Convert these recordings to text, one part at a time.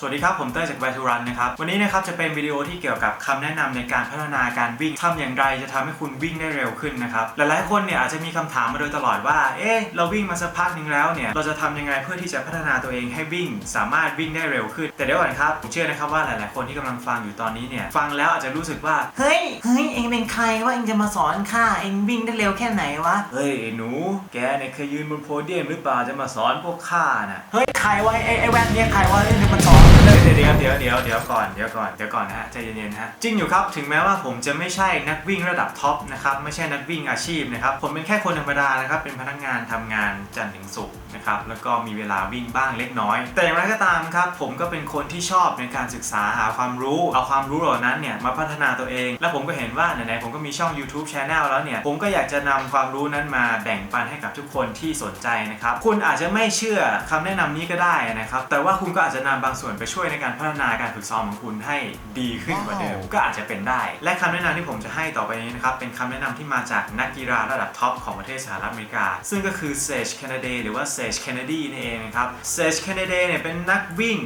สวัสดีครับ ผมเต้ยจาก By to Run นะครับ วันนี้นะครับจะเป็นวิดีโอที่เกี่ยวกับคำแนะนำในการพัฒนาการวิ่งทำอย่างไรจะทำให้คุณวิ่งได้เร็วขึ้นนะครับ หลายๆคนเนี่ยอาจจะมีคำถามมาโดยตลอดว่า เอ๊ะเราวิ่งมาสักพักหนึ่งแล้วเนี่ยเราจะทำยังไงเพื่อที่จะพัฒนาตัวเองให้วิ่ง สามารถวิ่งได้เร็วขึ้น แต่เดี๋ยวก่อนครับผมเชื่อนะครับว่าหลายๆคนที่กำลังฟังอยู่ตอนนี้เนี่ยฟังแล้วอาจจะรู้สึกว่าเฮ้ยเฮ้ยเองเป็นใครว่าเองจะมาสอนข้าเองวิ่งได้เร็วแค่ไหนวะเฮ้ยไอ้หนู แกเนี่ยเคยยืนบนโพเดียมหรือเปล่าจะมาสอนพวกข้าน่ะเฮ้ยใครวะไอ้ไอ้แว่นเนี่ยใครวะเองจะมาสอน เดี๋ยวเดี๋ยวเดี๋ยวเดี๋ยวเดี๋ยวก่อนเดี๋ยวก่อนเดี๋ยวก่อนนะฮะใจเย็นๆนะฮะจริงอยู่ครับถึงแม้ว่าผมจะไม่ใช่นักวิ่งระดับท็อปนะครับไม่ใช่นักวิ่งอาชีพนะครับผมเป็นแค่คนธรรมดานะครับเป็นพนักงานทำงานจันทร์ถึงศุกร์นะครับแล้วก็มีเวลาวิ่งบ้างเล็กน้อย แต่อย่างไรก็ตามครับผมก็เป็นคนที่ชอบในการศึกษาหาความรู้เอาความรู้เหล่านั้นเนี่ยมาพัฒนาตัวเอง และผมก็เห็นว่าไหนๆผมก็มีช่อง YouTube Channel แล้วเนี่ยผมก็อยากจะนำความรู้นั้นมาแบ่งปันให้กับทุกคนที่สนใจนะครับคุณอาจจะไม่เชื่อคำแนะนำนี้ก็ได้นะครับแต่ว่าคุณก็อาจจะนำบางส่วนไปช่วยในการพัฒนาการฝึกซ้อมของคุณให้ดีขึ้นกว่าเดิมก็อาจจะเป็นได้ และคำแนะนำที่ผมจะให้ต่อไปนี้นะครับเป็นคำแนะนำที่มาจากนักกีฬาระดับท็อปของประเทศสหรัฐอเมริกา ซึ่งก็คือเซจแคนาเดหรือว่าเซจแคนาดีนี่เองนะครับเซจแคนาเดเนี่ยเป็นนักวิ่ง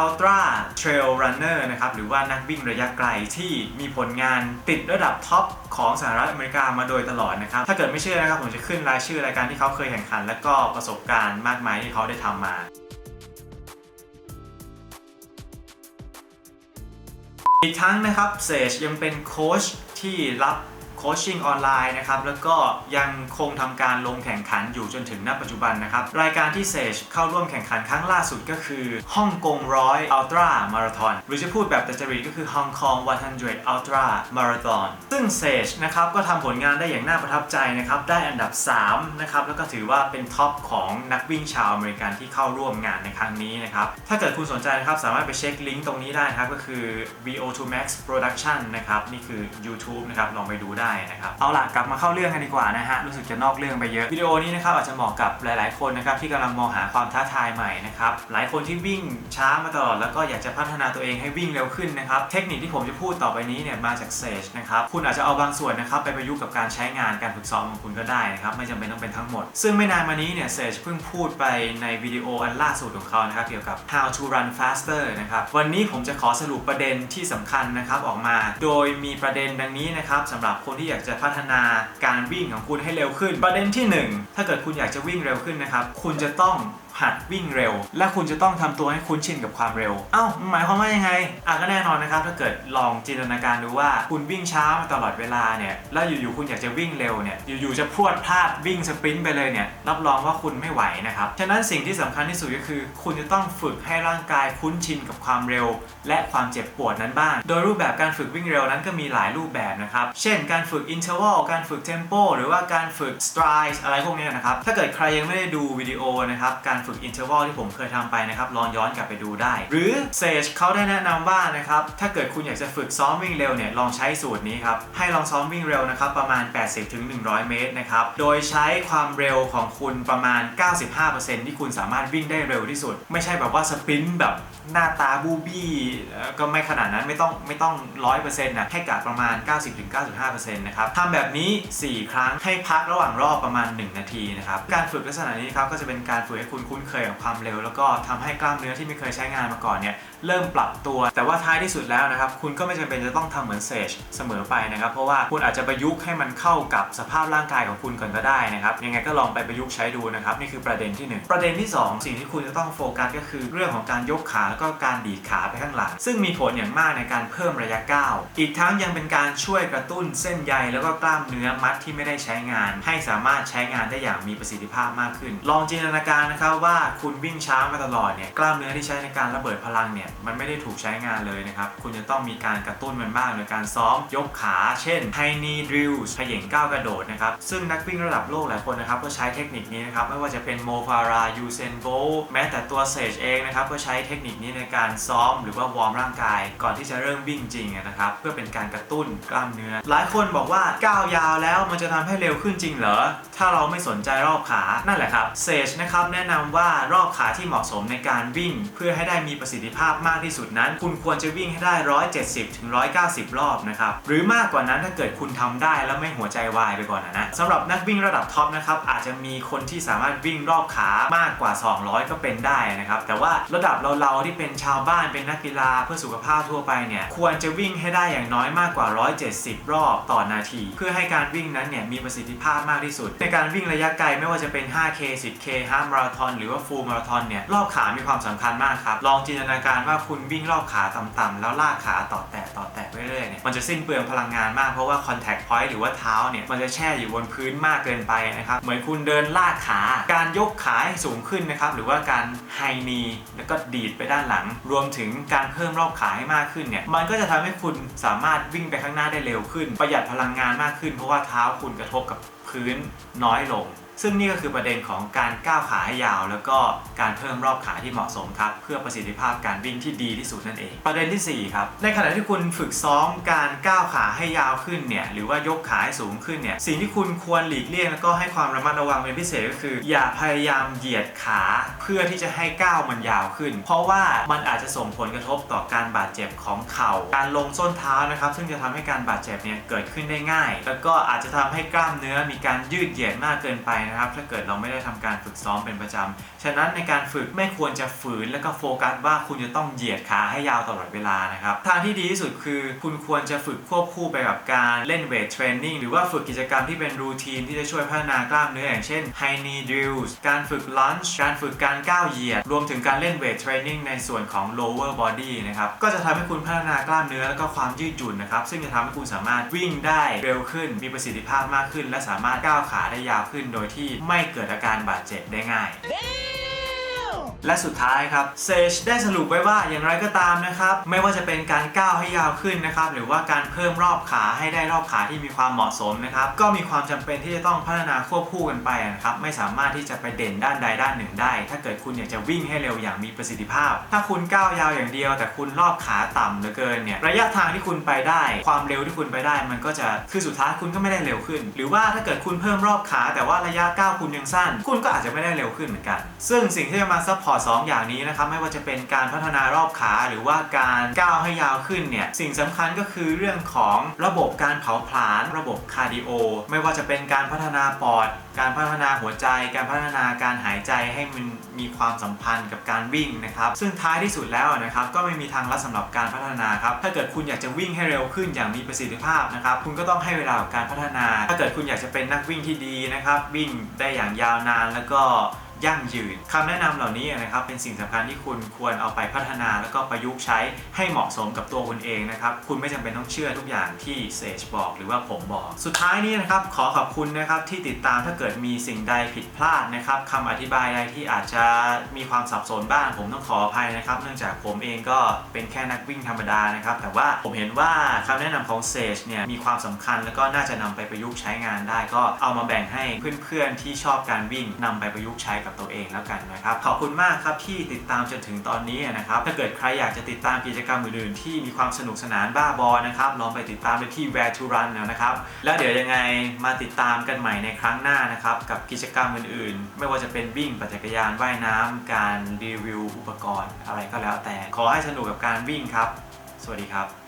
Ultra Trail Runner นะครับหรือว่านักวิ่งระยะไกลที่มีผลงานติดระดับท็อปของสหรัฐอเมริกามาโดยตลอดนะครับ ถ้าเกิดไม่เชื่อนะครับผมจะขึ้นรายชื่อรายการที่เขาเคยแข่งขัน และก็ประสบการณ์มากมายที่เขาได้ทำมา อีกทั้งนะครับเซจยังเป็นโค้ชที่รับ โคชชิ่งออนไลน์นะครับแล้วก็ยังคงทำการลงแข่งขันอยู่จนถึงณปัจจุบันนะครับ รายการที่เซจเข้าร่วมแข่งขันครั้งล่าสุดก็คือฮ่องกงร้อยอัลตร้ามาราธอนหรือจะพูดแบบตัจริตก็คือฮ่องกง100 Ultra Marathon ซึ่งเซจนะครับก็ทำผลงานได้อย่างน่าประทับใจนะครับได้อันดับ 3 นะครับ แล้วก็ถือว่าเป็นท็อปของนักวิ่งชาวอเมริกันที่เข้าร่วมงานในครั้งนี้นะครับ ถ้าเกิดคุณสนใจนะครับสามารถไปเช็คลิงก์ตรงนี้ได้นะครับก็คือ VO2 Max Production นะครับนี่คือ YouTube นะครับลองไปดูได้นะครับเอาล่ะกลับมาเข้าเรื่องกันดีกว่านะฮะรู้สึกจะนอกเรื่องไปเยอะวิดีโอนี้นะครับอาจจะเหมาะกับหลาย ๆ คนนะครับที่กำลังมองหาความท้าทายใหม่นะครับหลายคนที่วิ่งช้ามาตลอดแล้วก็อยากจะพัฒนาตัวเองให้วิ่งเร็วขึ้นนะครับเทคนิคที่ผมจะพูดต่อไปนี้เนี่ยมาจากเซจนะครับคุณอาจจะเอาบางส่วนนะครับไปประยุกต์กับการใช้งานการฝึกซ้อมของคุณก็ได้นะครับไม่จำเป็นต้องเป็นทั้งหมด ซึ่งไม่นานมานี้เนี่ยเซจเพิ่งพูดไปในวิดีโออันล่าสุดของเขานะครับเกี่ยวกับ how to run faster นะครับวันนี้ผมจะขอสรุปประเด็นที่สำคัญนะครับออกมา โดยมีประเด็นดังนี้นะครับสำหรับคนที่อยากจะพัฒนาการวิ่งของคุณให้เร็วขึ้น ประเด็นที่หนึ่งถ้าเกิดคุณอยากจะวิ่งเร็วขึ้นนะครับ คุณจะต้อง หัดวิ่งเร็ว และคุณจะต้องทำตัวให้คุ้นชินกับความเร็ว เอ้าหมายความว่ายังไงอะก็แน่นอนนะครับถ้าเกิดลองจินตนาการดูว่าคุณวิ่งช้ามาตลอดเวลาเนี่ยแล้วอยู่ๆคุณอยากจะวิ่งเร็วเนี่ยอยู่ๆจะพรวดพลาดวิ่งสปรินต์ไปเลยเนี่ยรับรองว่าคุณไม่ไหวนะครับฉะนั้นสิ่งที่สำคัญที่สุดก็คือ คุณจะต้องฝึกให้ร่างกายคุ้นชินกับความเร็ว และความเจ็บปวดนั้นบ้าง โดยรูปแบบการฝึกวิ่งเร็วนั้นก็มีหลายรูปแบบนะครับเช่น การฝึก interval การฝึก tempo หรือว่าการฝึก stride อะไรพวกนี้นะครับถ้าเกิดใครยังไม่ได้ดูวิดีโอนะครับการฝึก interval ที่ผมเคยทำไปนะครับลองย้อนกลับไปดูได้ หรือ Sage เขาได้แนะนำว่านะครับถ้าเกิดคุณอยากจะฝึกซ้อมวิ่งเร็วเนี่ยลองใช้สูตรนี้ครับให้ลองซ้อมวิ่งเร็วนะครับประมาณ 80-100 เมตรนะครับโดยใช้ความเร็วของคุณประมาณ 95%ที่คุณสามารถวิ่งได้เร็วที่สุด ไม่ใช่แบบว่าสปรินต์แบบหน้าตาบูบี้ก็ไม่ขนาดนั้นไม่ต้องไม่ต้อง 100%นะให้กะประมาณ 90-95%นะครับทำแบบนี้ 4 ครั้งให้พักระหว่างรอบประมาณ 1 นาทีนะครับการฝึกลักษณะนี้ครับก็จะเป็นการฝึกให้คุณคุ้นเคยกับความเร็ว แล้วก็ทำให้กล้ามเนื้อที่ไม่เคยใช้งานมาก่อนเนี่ยเริ่มปรับตัว แต่ว่าท้ายที่สุดแล้วนะครับคุณก็ไม่จำเป็นจะต้องทำเหมือนเซจเสมอไปนะครับ เพราะว่าคุณอาจจะประยุกต์ให้มันเข้ากับสภาพร่างกายของคุณก่อนก็ได้นะครับยังไงก็ลองไปประยุกต์ใช้ดูนะครับนี่คือประเด็นที่หนึ่งประเด็นที่สองสิ่งที่คุณจะต้องโฟกัสก็คือเรื่องของการยกขาแล้วก็การดีดขาไปข้างหลัง ซึ่งมีผลอย่างมากในการเพิ่มระยะก้าวอีกทั้งยังเป็นการช่วยกระตุ้นเส้นใยแล้วก็กล้ามเนื้อมัดที่ไม่ได้ใช้งาน ให้สามารถใช้งานได้อย่างมีประสิทธิภาพมากขึ้น ลองจินตนาการนะครับว่าคุณวิ่งช้ามาตลอดเนี่ยกล้ามเนื้อที่ใช้ในการระเบิดพลังเนี่ยมันไม่ได้ถูกใช้งานเลยนะครับ คุณจะต้องมีการกระตุ้นมันบ้างโดยการซ้อมยกขาเช่น high knee drills เขย่งก้าวกระโดดนะครับ ซึ่งนักวิ่งระดับโลกหลายคนนะครับก็ใช้เทคนิคนี้นะครับไม่ว่าจะเป็นโมฟารายูเซนโบแม้แต่ตัวเซจเองนะครับก็ใช้เทคนิคนี้ในการซ้อมหรือว่าวอร์มร่างกาย ก่อนที่จะเริ่มวิ่งจริงนะครับเพื่อเป็นการกระตุ้นกล้ามเนื้อ หลายคนบอกว่าก้าวยาวแล้วมันจะทำให้เร็วขึ้นจริงเหรอถ้าเราไม่สนใจรอบขานั่นแหละครับเซจนะครับแนะนำว่ารอบขาที่เหมาะสมในการวิ่ง เพื่อให้ได้มีประสิทธิภาพมากที่สุดนั้น คุณควรจะวิ่งให้ได้ 170ถึง190 รอบนะครับหรือมากกว่านั้นถ้าเกิดคุณทำได้แล้วไม่หัวใจวายไปก่อนนะนะสำหรับนักวิ่งระดับท็อปนะครับอาจจะมีคนที่สามารถวิ่งรอบขามากกว่า 200 ก็เป็นได้นะครับแต่ว่าระดับเราๆที่เป็นชาวบ้านเป็นนักกีฬาเพื่อสุขภาพทั่วไปเนี่ยควรจะวิ่งให้ได้อย่างน้อยมากกว่า 170 รอบต่อนาที เพื่อให้การวิ่งนั้นเนี่ยมีประสิทธิภาพมากที่สุด ในการวิ่งระยะไกลไม่ว่าจะเป็น 5K 10K ฮาล์ฟมาราธอนหรือรือว่าฟูลมาราธอนเนี่ยรอบขามีความสำคัญมากครับ ลองจินตนาการว่าคุณวิ่งรอบขาต่ำๆแล้วลากขาต่อแตะต่อแตะไปเรื่อยๆเนี่ยมันจะสิ้นเปลืองพลังงานมากเพราะว่า contact point หรือว่าเท้าเนี่ยมันจะแช่อยู่บนพื้นมากเกินไปนะครับ เหมือนคุณเดินลากขา การยกขาให้สูงขึ้นนะครับหรือว่าการไฮนีแล้วก็ดีดไปด้านหลัง รวมถึงการเพิ่มรอบขาให้มากขึ้นเนี่ยมันก็จะทำให้คุณสามารถวิ่งไปข้างหน้าได้เร็วขึ้น ประหยัดพลังงานมากขึ้น เพราะว่าเท้าคุณกระทบกับพื้นน้อยลง ซึ่งนี่ก็คือประเด็นของการก้าวขาให้ยาว แล้วก็การเพิ่มรอบขาที่เหมาะสมครับ เพื่อประสิทธิภาพการวิ่งที่ดีที่สุดนั่นเอง ประเด็นที่ 4 ครับ ในขณะที่คุณฝึกซ้อมการก้าวขาให้ยาวขึ้นเนี่ยหรือว่ายกขาให้สูงขึ้นเนี่ยสิ่งที่คุณควรหลีกเลี่ยงแล้วก็ให้ความระมัดระวังเป็นพิเศษก็คือ อย่าพยายามเหยียดขาเพื่อที่จะให้ก้าวมันยาวขึ้น เพราะว่ามันอาจจะส่งผลกระทบต่อการบาดเจ็บของเข่า การลงส้นเท้านะครับ ซึ่งจะทำให้การบาดเจ็บเนี่ยเกิดขึ้นได้ง่าย แล้วก็อาจจะทำให้กล้ามเนื้อมีการยืดเหยียดมากเกินไปนะครับ ถ้าเกิดเราไม่ได้ทำการฝึกซ้อมเป็นประจำฉะนั้นในการฝึกไม่ควรจะฝืนแล้วก็โฟกัสว่าคุณจะต้องเหยียดขาให้ยาวตลอดเวลานะครับทางที่ดีที่สุดคือ คุณควรจะฝึกควบคู่ไปกับการเล่นเวทเทรนนิ่งหรือว่าฝึกกิจกรรมที่เป็นรูทีนที่จะช่วยพัฒนากล้ามเนื้ออย่างเช่น high knee drills การฝึก lunge การฝึกการก้าวเหยียด รวมถึงการเล่นเวทเทรนนิ่งในส่วนของ lower body นะครับก็จะทำให้คุณพัฒนากล้ามเนื้อแล้วก็ความยืดหยุ่นนะครับซึ่งจะทำให้คุณสามารถวิ่งได้เร็วขึ้น มีประสิทธิภาพมากขึ้น และสามารถก้าวขาได้ยาวขึ้นโดยที่ไม่เกิดอาการบาดเจ็บได้ง่าย และสุดท้ายครับเซจได้สรุปไว้ว่าอย่างไรก็ตามนะครับไม่ว่าจะเป็นการก้าวให้ยาวขึ้นนะครับหรือว่าการเพิ่มรอบขาให้ได้รอบขาที่มีความเหมาะสมนะครับก็มีความจำเป็นที่จะต้องพัฒนาควบคู่กันไปนะครับไม่สามารถที่จะไปเด่นด้านใดด้านหนึ่งได้ ถ้าเกิดคุณอยากจะวิ่งให้เร็วอย่างมีประสิทธิภาพ ถ้าคุณก้าวยาวอย่างเดียว แต่คุณรอบขาต่ำเหลือเกินเนี่ยระยะทางที่คุณไปได้ ความเร็วที่คุณไปได้ มันก็จะคือสุดท้ายคุณก็ไม่ได้เร็วขึ้น หรือว่าถ้าเกิดคุณเพิ่มรอบขาแต่ว่าระยะก้าวคุณยังสั้น คุณก็อาจจะไม่ได้เร็วขึ้นเหมือนกัน ซึ่งสิ่งที่จะมาซัพพอร์ตองอย่างนี้นะครับไม่ว่าจะเป็นการพัฒนารอบขาหรือว่าการก้าวให้ยาวขึ้นเนี่ยสิ่งสำคัญก็คือเรื่องของระบบการเผาผลาญระบบคาร์ดิโอไม่ว่าจะเป็นการพัฒนาปอด การพัฒนาหัวใจ การพัฒนาการหายใจให้มันมีความสัมพันธ์กับการวิ่งนะครับ ซึ่งท้ายที่สุดแล้วนะครับก็ไม่มีทางลัดสำหรับการพัฒนาครับถ้าเกิดคุณอยากจะวิ่งให้เร็วขึ้นอย่างมีประสิทธิภาพนะครับคุณก็ต้องให้เวลากับการพัฒนา ถ้าเกิดคุณอยากจะเป็นนักวิ่งที่ดีนะครับวิ่งได้อย่างยาวนานแล้วก็ ยั่งยืนคำแนะนำเหล่านี้นะครับเป็นสิ่งสำคัญที่คุณควรเอาไปพัฒนา แล้วก็ประยุกต์ใช้ให้เหมาะสมกับตัวคุณเองนะครับคุณไม่จำเป็นต้องเชื่อทุกอย่างที่เซจบอกหรือว่าผมบอก สุดท้ายนี้นะครับขอขอบคุณนะครับที่ติดตามถ้าเกิดมีสิ่งใดผิดพลาดนะครับคำอธิบายใดที่อาจจะมีความสับสนบ้างผมต้องขออภัยนะครับ เนื่องจากผมเองก็เป็นแค่นักวิ่งธรรมดานะครับ แต่ว่าผมเห็นว่าคำแนะนำของเซจเนี่ยมีความสำคัญแล้วก็น่าจะนำไปประยุกต์ใช้งานได้ ก็เอามาแบ่งให้เพื่อนๆที่ชอบการวิ่งนำไปประยุกต์ใช้กับตัวเองแล้วกันนะครับขอบคุณมากครับที่ติดตามจนถึงตอนนี้นะครับถ้าเกิดใครอยากจะติดตามกิจกรรมอื่นๆที่มีความสนุกสนานบ้าบอนะครับลองไปติดตามได้ที่ Where to Run นะครับแล้วเดี๋ยวยังไงมาติดตามกันใหม่ในครั้งหน้านะครับกับกิจกรรมอื่นๆ ไม่ว่าจะเป็นวิ่งปั่นจักรยานว่ายน้ำการรีวิวอุปกรณ์ อะไรก็แล้วแต่ขอให้สนุกกับการวิ่งครับ สวัสดีครับ